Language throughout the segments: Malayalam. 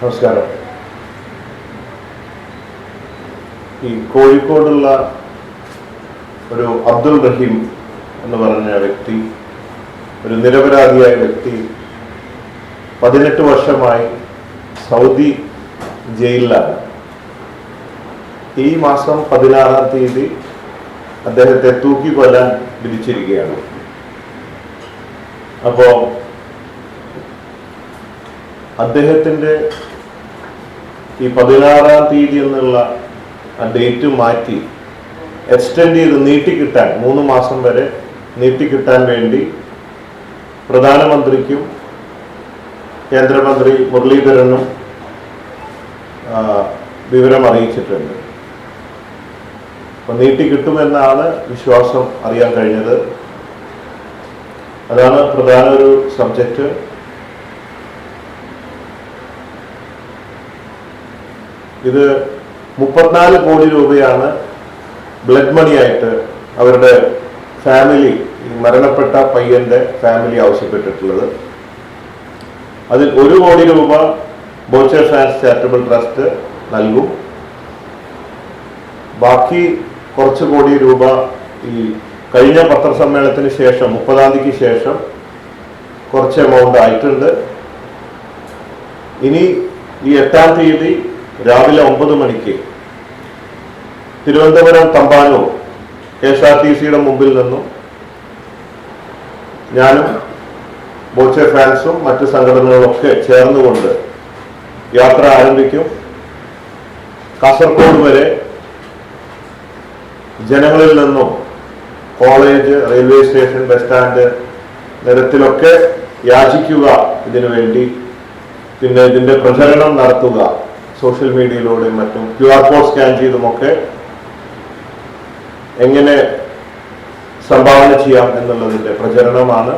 നമസ്കാരം. ഈ കോഴിക്കോടുള്ള ഒരു അബ്ദുൾ റഹീം എന്ന് പറഞ്ഞ വ്യക്തി ഒരു നിരപരാധിയായ വ്യക്തി പതിനെട്ട് വർഷമായി സൗദി ജയിലിലാണ്. ഈ മാസം പതിനാറാം തീയതി അദ്ദേഹത്തെ തൂക്കിക്കൊല്ലാൻ വിധിച്ചിരിക്കുകയാണ്. അപ്പോൾ അദ്ദേഹത്തിന്റെ ഈ പതിനാറാം തീയതി എന്നുള്ള ഡേറ്റ് മാറ്റി എക്സ്റ്റെൻഡ് ചെയ്ത് നീട്ടിക്കിട്ടാൻ മൂന്ന് മാസം വരെ നീട്ടിക്കിട്ടാൻ വേണ്ടി പ്രധാനമന്ത്രിക്കും കേന്ദ്രമന്ത്രി മുരളീധരനും വിവരം അറിയിച്ചിട്ടുണ്ട്. അപ്പൊ നീട്ടിക്കിട്ടുമെന്നാണ് വിശ്വാസം അറിയാൻ കഴിഞ്ഞത്. അതാണ് പ്രധാന ഒരു സബ്ജക്റ്റ് ഇത് മുപ്പത്തിനാല് കോടി രൂപയാണ് ബ്ലഡ് മണിയായിട്ട് അവരുടെ ഫാമിലി മരണപ്പെട്ട പയ്യന്റെ ഫാമിലി ആവശ്യപ്പെട്ടിട്ടുള്ളത്. അതിൽ ഒരു കോടി രൂപ ബോച്ചർ ഫാൻസ് ചാരിറ്റബിൾ ട്രസ്റ്റ് നൽകും. ബാക്കി കുറച്ച് കോടി രൂപ ഈ കഴിഞ്ഞ പത്രസമ്മേളനത്തിന് ശേഷം മുപ്പതാം തീയതിക്ക് ശേഷം കുറച്ച് എമൗണ്ട് ആയിട്ടുണ്ട്. ഇനി ഈ എട്ടാം തീയതി രാവിലെ ഒമ്പത് മണിക്ക്. Thiruvananthapuram Thampanoor K S R T സിയുടെ മുമ്പിൽ നിന്നും ഞാനും ബോച്ചെ ഫാൻസും മറ്റ് സംഘടനകളൊക്കെ ചേർന്നുകൊണ്ട് യാത്ര ആരംഭിക്കും. കാസർഗോഡ് വരെ ജനങ്ങളിൽ നിന്നും college railway station bus stand നിരത്തിലൊക്കെ യാചിക്കുക ഇതിനു വേണ്ടി പിന്നെ ഇതിന്റെ പ്രചരണം നടത്തുക. സോഷ്യൽ മീഡിയയിലൂടെയും മറ്റും ക്യു ആർ കോഡ് സ്കാൻ ചെയ്തുമൊക്കെ എങ്ങനെ സംഭാവന ചെയ്യാം എന്നുള്ളതിന്റെ പ്രചരണമാണ്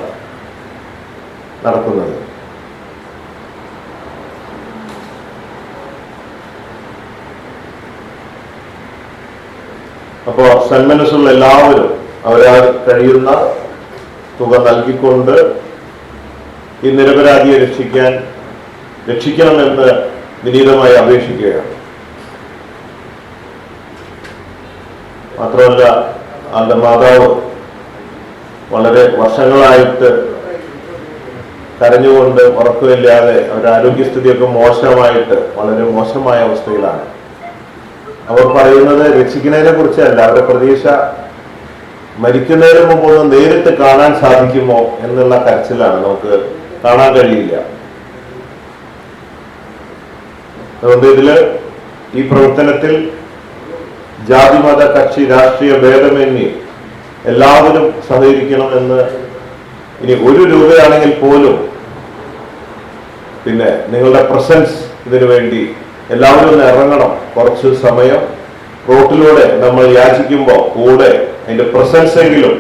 നടക്കുന്നത്. അപ്പോൾ സന്മനസ്സുള്ള എല്ലാവരും അവരാൽ കഴിയുന്ന തുക നൽകിക്കൊണ്ട് ഈ നിരപരാധിയെ രക്ഷിക്കാൻ രക്ഷിക്കണമെന്ന് വിനീതമായി അപേക്ഷിക്കുകയാണ്. മാത്രമല്ല അവരുടെ മാതാവ് വളരെ വർഷങ്ങളായിട്ട് കരഞ്ഞുകൊണ്ട് ഉറക്കമില്ലാതെ അവരുടെ ആരോഗ്യസ്ഥിതിയൊക്കെ മോശമായിട്ട് വളരെ മോശമായ അവസ്ഥയിലാണ്. അവർ പറയുന്നത് രക്ഷിക്കുന്നതിനെ കുറിച്ചല്ല അവരുടെ പ്രതീക്ഷ മരിക്കുന്നതിന് മുമ്പ് ഒന്ന് നേരിട്ട് കാണാൻ സാധിക്കുമോ എന്നുള്ള കരച്ചിലാണ് നമുക്ക് കാണാൻ കഴിയില്ല. അതുകൊണ്ട് ഇതിൽ ഈ പ്രവർത്തനത്തിൽ ജാതിമത കക്ഷി രാഷ്ട്രീയ ഭേദമന്യേ എല്ലാവരും സഹകരിക്കണം എന്ന് ഇനി ഒരു രൂപയാണെങ്കിൽ പോലും പിന്നെ നിങ്ങളുടെ പ്രസൻസ് ഇതിനു വേണ്ടി എല്ലാവരും ഒന്ന് ഇറങ്ങണം. കുറച്ച് സമയം റോട്ടിലൂടെ നമ്മൾ യാചിക്കുമ്പോൾ കൂടെ അതിന്റെ പ്രസൻസ് എങ്കിലും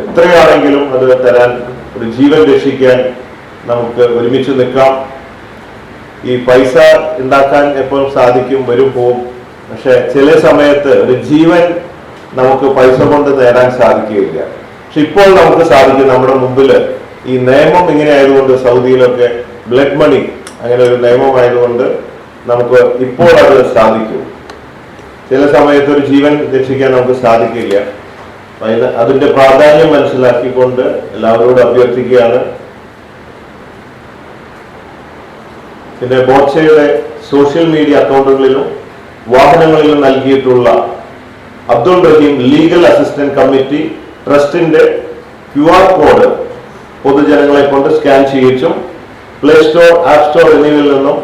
എത്രയാണെങ്കിലും അത് തരാൻ ഒരു ജീവൻ രക്ഷിക്കാൻ നമുക്ക് ഒരുമിച്ച് നിൽക്കാം. ഈ പൈസ ഉണ്ടാക്കാൻ എപ്പോഴും സാധിക്കും വരും പോവും. പക്ഷെ ചില സമയത്ത് ഒരു ജീവൻ നമുക്ക് പൈസ കൊണ്ട് നേടാൻ സാധിക്കുകയില്ല. പക്ഷെ ഇപ്പോൾ നമുക്ക് സാധിക്കും നമ്മുടെ മുമ്പിൽ ഈ നിയമം ഇങ്ങനെ ആയതുകൊണ്ട് സൗദിയിലൊക്കെ ബ്ലഡ് മണി അങ്ങനെ ഒരു നിയമമായതുകൊണ്ട് നമുക്ക് ഇപ്പോൾ അത് സാധിക്കും. ചില സമയത്ത് ഒരു ജീവൻ രക്ഷിക്കാൻ നമുക്ക് സാധിക്കില്ല. അതിന്റെ പ്രാധാന്യം മനസ്സിലാക്കിക്കൊണ്ട് എല്ലാവരോടും അഭ്യർത്ഥിക്കുകയാണ്. പിന്നെ ബോച്ചയുടെ സോഷ്യൽ മീഡിയ അക്കൗണ്ടുകളിലും വാഹനങ്ങളിലും നൽകിയിട്ടുള്ള Abdul Rahim legal assistant committee ട്രസ്റ്റിന്റെ ക്യു ആർ കോഡ് പൊതുജനങ്ങളെ കൊണ്ട് സ്കാൻ ചെയ്യിച്ചും പ്ലേ സ്റ്റോർ ആപ്പ് സ്റ്റോർ എന്നിവയിൽ നിന്നും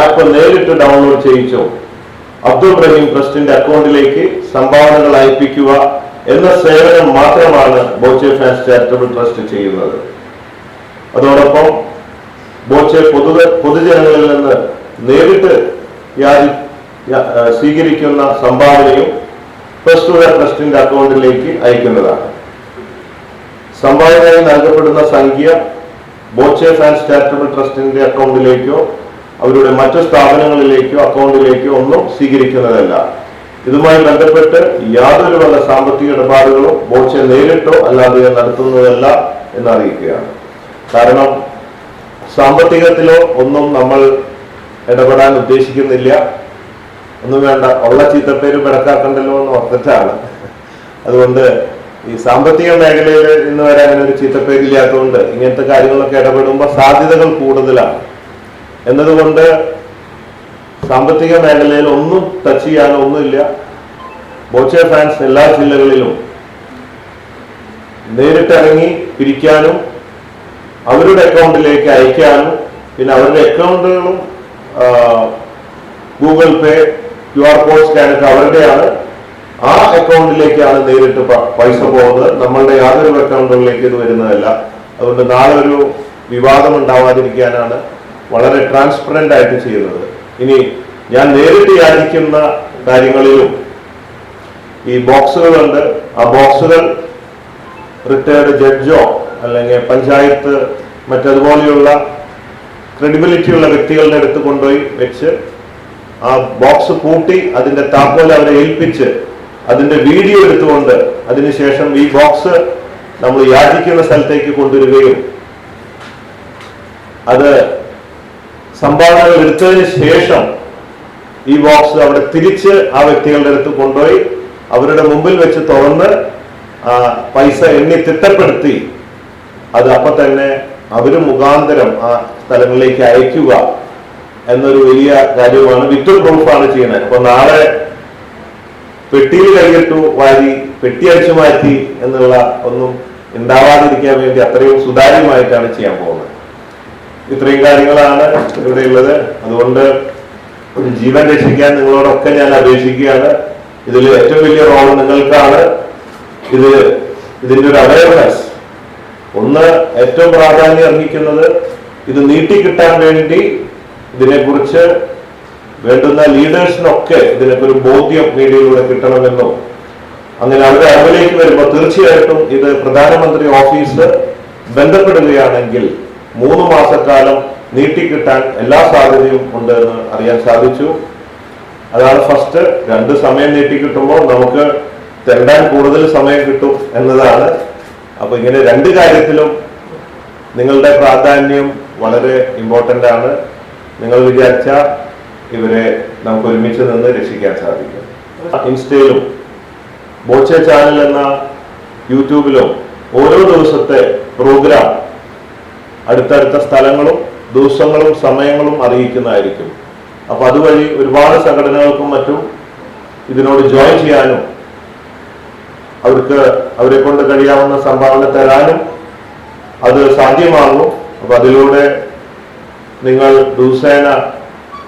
ആപ്പ് നേരിട്ട് ഡൗൺലോഡ് ചെയ്യിച്ചും അബ്ദുൾ റഹീം ട്രസ്റ്റിന്റെ അക്കൗണ്ടിലേക്ക് സംഭാവനകൾ അയപ്പിക്കുക എന്ന സേവനം മാത്രമാണ് ബോച്ചെ ഫാൻസ് ചാരിറ്റബിൾ ട്രസ്റ്റ് ചെയ്യുന്നത്. അതോടൊപ്പം ബോച്ചെ പൊതു പൊതുജനങ്ങളിൽ നിന്ന് നേരിട്ട് യാതി സ്വീകരിക്കുന്ന സംഭാവനയും പ്രസ്തുത ട്രസ്റ്റിന്റെ അക്കൗണ്ടിലേക്ക് അയക്കുന്നതാണ്. സംഭാവനയായി നൽകപ്പെടുന്ന സംഖ്യ ബോച്ചെ ഫാൻസ് ചാരിറ്റബിൾ ട്രസ്റ്റിന്റെ അക്കൗണ്ടിലേക്കോ അവരുടെ മറ്റു സ്ഥാപനങ്ങളിലേക്കോ അക്കൗണ്ടിലേക്കോ ഒന്നും സ്വീകരിക്കുന്നതല്ല. ഇതുമായി ബന്ധപ്പെട്ട് യാതൊരു വല്ല സാമ്പത്തിക ഇടപാടുകളോ ബോച്ചെ നേരിട്ടോ അല്ലാതെയോ നടത്തുന്നതല്ല എന്നറിയിക്കുകയാണ്. കാരണം സാമ്പത്തികത്തിലോ ഒന്നും നമ്മൾ ഇടപെടാൻ ഉദ്ദേശിക്കുന്നില്ല. ഒന്നും വേണ്ട. ഉള്ള ചീത്തപ്പേര് പിടക്കാക്കണ്ടല്ലോ എന്ന് ഓർത്തിട്ടാണ്. അതുകൊണ്ട് ഈ സാമ്പത്തിക മേഖലയിൽ ഇന്ന് വരെ അങ്ങനെ ഒരു ചീത്തപ്പേരില്ലാത്തതുകൊണ്ട് ഇങ്ങനത്തെ കാര്യങ്ങളൊക്കെ ഇടപെടുമ്പോൾ സാധ്യതകൾ കൂടുതലാണ്. എന്നതുകൊണ്ട് സാമ്പത്തിക മേഖലയിൽ ഒന്നും ടച്ച് ചെയ്യാനോ ഒന്നുമില്ല ബോച്ചെ ഫാൻസ് എല്ലാ ജില്ലകളിലും നേരിട്ടിറങ്ങി പിരിക്കാനും അവരുടെ അക്കൗണ്ടിലേക്ക് അയക്കാനും പിന്നെ അവരുടെ അക്കൗണ്ടുകളും Google Pay Q R code സ്കാനൊക്കെ അവരുടെയാണ്. ആ അക്കൗണ്ടിലേക്കാണ് നേരിട്ട് പൈസ പോകുന്നത്. നമ്മളുടെ യാതൊരു അക്കൗണ്ടുകളിലേക്ക് ഇത് വരുന്നതല്ല. അതുകൊണ്ട് നാളെ ഒരു വിവാദം ഉണ്ടാവാതിരിക്കാനാണ് വളരെ ട്രാൻസ്പെറന്റ് ആയിട്ട് ചെയ്യുന്നത്. ഇനി ഞാൻ നേരിട്ട് യാചിക്കുന്ന കാര്യങ്ങളിലും ഈ ബോക്സുകളുണ്ട്. ആ ബോക്സുകൾ റിട്ടയർഡ് ജഡ്ജോ അല്ലെങ്കിൽ പഞ്ചായത്ത് മറ്റതുപോലെയുള്ള ക്രെഡിബിലിറ്റി ഉള്ള വ്യക്തികളുടെ അടുത്ത് കൊണ്ടുപോയി വെച്ച് ആ ബോക്സ് പൂട്ടി അതിന്റെ താക്കോൽ അവരെ ഏൽപ്പിച്ച് അതിന്റെ വീഡിയോ എടുത്തുകൊണ്ട് അതിനുശേഷം ഈ ബോക്സ് നമ്മൾ യാചിക്കുന്ന സ്ഥലത്തേക്ക് കൊണ്ടുവരികയും അത് സംഭാവനകൾ എടുത്തതിന് ശേഷം ഈ ബോക്സ് അവിടെ തിരിച്ച് ആ വ്യക്തികളുടെ അടുത്ത് കൊണ്ടുപോയി അവരുടെ മുമ്പിൽ വെച്ച് തുറന്ന് ആ പൈസ എണ്ണി തിട്ടപ്പെടുത്തി അത് അപ്പൊ തന്നെ അവർ മുഖാന്തരം ആ സ്ഥലങ്ങളിലേക്ക് അയക്കുക എന്നൊരു വലിയ കാര്യമാണ് വിത്ത് പ്രൂഫാണ് ചെയ്യുന്നത്. അപ്പൊ നാളെ പെട്ടിയിൽ കൈയിട്ടു വാരി പെട്ടി അടിച്ചു മാറ്റി എന്നുള്ള ഒന്നും ഉണ്ടാവാതിരിക്കാൻ വേണ്ടി അത്രയും സുതാര്യമായിട്ടാണ് ചെയ്യാൻ പോകുന്നത്. ഇത്രയും കാര്യങ്ങളാണ് ഇവിടെ ഉള്ളത്. അതുകൊണ്ട് ഒരു ജീവൻ രക്ഷിക്കാൻ നിങ്ങളോടൊക്കെ ഞാൻ അപേക്ഷിക്കുകയാണ്. ഇതിൽ ഏറ്റവും വലിയ റോൾ നിങ്ങൾക്കാണ്. ഇത് ഇതിന്റെ ഒരു അവയർനെസ് ഒന്ന് ഏറ്റവും പ്രാധാന്യം അർഹിക്കുന്നത് ഇത് നീട്ടിക്കിട്ടാൻ വേണ്ടി ഇതിനെക്കുറിച്ച് വേണ്ടുന്ന ലീഡേഴ്സിനൊക്കെ ഇതിനൊക്കെ ഒരു ബോധ്യം മീഡിയയിലൂടെ കിട്ടണമെന്നും അങ്ങനെ അവരുടെ അറിവിലേക്ക് വരുമ്പോൾ തീർച്ചയായിട്ടും ഇത് പ്രധാനമന്ത്രി ഓഫീസ് ബന്ധപ്പെടുകയാണെങ്കിൽ മൂന്ന് മാസക്കാലം നീട്ടിക്കിട്ടാൻ എല്ലാ സാധ്യതയും ഉണ്ട് എന്ന് അറിയാൻ സാധിച്ചു. അതാണ് ഫസ്റ്റ്. രണ്ട് സമയം നീട്ടിക്കിട്ടുമ്പോൾ നമുക്ക് തെരടാൻ കൂടുതൽ സമയം കിട്ടും എന്നതാണ് അപ്പൊ ഇങ്ങനെ രണ്ട് കാര്യത്തിലും നിങ്ങളുടെ പ്രാധാന്യം വളരെ ഇമ്പോർട്ടന്റ് ആണ്. നിങ്ങൾ വിചാരിച്ച ഇവരെ നമുക്ക് ഒരുമിച്ച് നിന്ന് രക്ഷിക്കാൻ സാധിക്കും. ഇൻസ്റ്റയിലും ബോച്ച ചാനൽ എന്ന യൂട്യൂബിലും ഓരോ ദിവസത്തെ പ്രോഗ്രാം അടുത്തടുത്ത സ്ഥലങ്ങളും ദിവസങ്ങളും സമയങ്ങളും അറിയിക്കുന്നതായിരിക്കും. അപ്പൊ അതുവഴി ഒരുപാട് സംഘടനകൾക്കും മറ്റും ഇതിനോട് ജോയിൻ ചെയ്യാനും അവർക്ക് അവരെ കൊണ്ട് കഴിയാവുന്ന സംഭാവന തരാനും അത് സാധ്യമാകും അപ്പൊ അതിലൂടെ നിങ്ങൾ ദിവസേന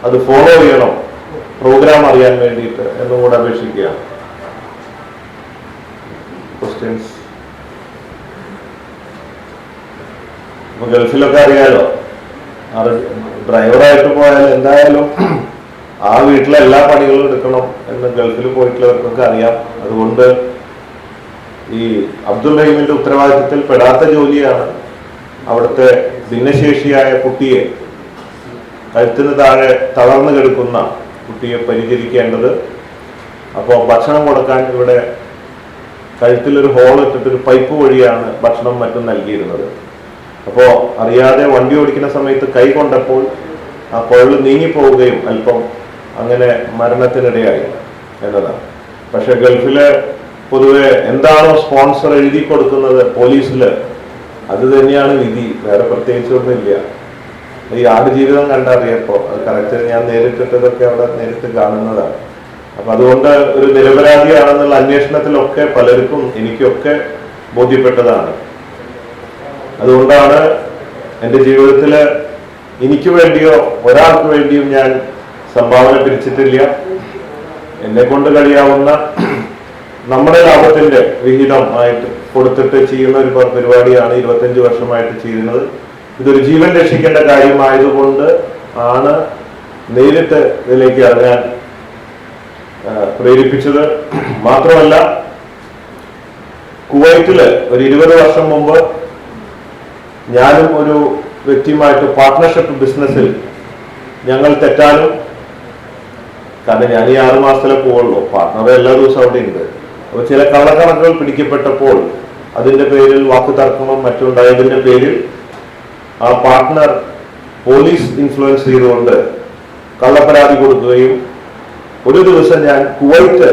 അത് ഫോളോ ചെയ്യണം. പ്രോഗ്രാം അറിയാൻ വേണ്ടിയിട്ട് എന്നും കൂടെ അപേക്ഷിക്കുകയാണ്. ക്വസ്റ്റ്യൻസ് ഗൾഫിലൊക്കെ അറിയാലോ. ഡ്രൈവറായിട്ട് പോയാൽ എന്തായാലും ആ വീട്ടിലെ എല്ലാ പണികളും എടുക്കണം എന്ന് ഗൾഫിൽ പോയിട്ടുള്ളവർക്കൊക്കെ അറിയാം. അതുകൊണ്ട് ഈ അബ്ദുൽ റഹീമിന്റെ ഉത്തരവാദിത്തത്തിൽ പെടാത്ത ജോലിയാണ് അവിടുത്തെ ഭിന്നശേഷിയായ കുട്ടിയെ കഴുത്തിന് താഴെ തളർന്നു കിടക്കുന്ന കുട്ടിയെ പരിചരിക്കേണ്ടത്. അപ്പോൾ ഭക്ഷണം കൊടുക്കാൻ ഇവിടെ കഴുത്തിലൊരു ഹോൾ ഇട്ടിട്ടൊരു പൈപ്പ് വഴിയാണ് ഭക്ഷണം മറ്റും നൽകിയിരുന്നത്. അപ്പോൾ അറിയാതെ വണ്ടി ഓടിക്കുന്ന സമയത്ത് കൈ കൊണ്ടപ്പോൾ ആ കുഴൽ നീങ്ങിപ്പോവുകയും അല്പം അങ്ങനെ മരണത്തിനിടയായി എന്നതാണ്. പക്ഷെ ഗൾഫിൽ പൊതുവെ എന്താണോ സ്പോൺസർ എഴുതി കൊടുക്കുന്നത് പോലീസിൽ അത് തന്നെയാണ് വിധി. വേറെ പ്രത്യേകിച്ചൊന്നുമില്ല. ഈ ആടുജീവിതം കണ്ടറിയപ്പോ അത് കറക്റ്റ് ഞാൻ നേരിട്ടിട്ടതൊക്കെ അവിടെ നേരിട്ട് കാണുന്നതാണ്. അപ്പൊ അതുകൊണ്ട് ഒരു നിരപരാധിയാണെന്നുള്ള അന്വേഷണത്തിലൊക്കെ പലർക്കും എനിക്കൊക്കെ ബോധ്യപ്പെട്ടതാണ്. അതുകൊണ്ടാണ് എന്റെ ജീവിതത്തിൽ എനിക്ക് വേണ്ടിയോ ഒരാൾക്ക് വേണ്ടിയും ഞാൻ സംഭാവന പിരിച്ചിട്ടില്ല. എന്നെ കൊണ്ട് കഴിയാവുന്ന നമ്മുടെ ലാഭത്തിന്റെ വിഹിതം ആയിട്ട് കൊടുത്തിട്ട് ചെയ്യുന്ന ഒരു പരിപാടിയാണ് ഇരുപത്തഞ്ച് വർഷമായിട്ട് ചെയ്യുന്നത്. ഇതൊരു ജീവൻ രക്ഷിക്കേണ്ട കാര്യമായതുകൊണ്ട് ആണ് നേരിട്ട് ഇതിലേക്ക് ഇറങ്ങാൻ പ്രേരിപ്പിച്ചത്. മാത്രമല്ല കുവൈറ്റിൽ ഒരു ഇരുപത് വർഷം മുമ്പ് ഞാനും ഒരു വ്യക്തിയുമായിട്ട് പാർട്ട്ണർഷിപ്പ് ബിസിനസ്സിൽ ഞങ്ങൾ തെറ്റാനും കാരണം ഞാൻ ഈ ആറുമാസത്തിലെ പോവുള്ളൂ. പാർട്ട്ണർ എല്ലാ ദിവസവും അവിടെ ഉണ്ട് അപ്പൊ ചില കള്ളക്കണക്കുകൾ പിടിക്കപ്പെട്ടപ്പോൾ അതിന്റെ പേരിൽ വാക്കു തർക്കവും മറ്റുണ്ടായതിന്റെ പേരിൽ ആ പാർട്ട്ണർ പോലീസ് ഇൻഫ്ലുവൻസ് ചെയ്തുകൊണ്ട് കള്ളപ്പരാതി കൊടുക്കുകയും ഒരു ദിവസം ഞാൻ കുവൈറ്റ്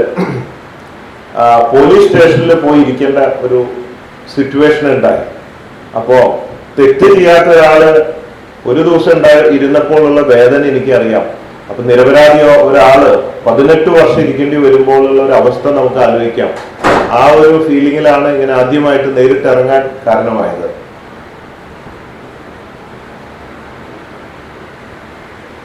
പോലീസ് സ്റ്റേഷനിൽ പോയി ഇരിക്കേണ്ട ഒരു സിറ്റുവേഷൻ ഉണ്ടായി. അപ്പോ തെറ്റ് ചെയ്യാത്ത ഒരു ദിവസം ഉണ്ടായി ഇരുന്നപ്പോഴുള്ള വേദന എനിക്കറിയാം. അപ്പൊ നിരപരാധിയോ ഒരാൾ പതിനെട്ട് വർഷം ഇരിക്കേണ്ടി വരുമ്പോഴുള്ള ഒരു അവസ്ഥ നമുക്ക് ആലോചിക്കാം. ആ ഒരു ഫീലിങ്ങിലാണ് ഇങ്ങനെ ആദ്യമായിട്ട് നേരിട്ട് ഇറങ്ങാൻ കാരണമായത്.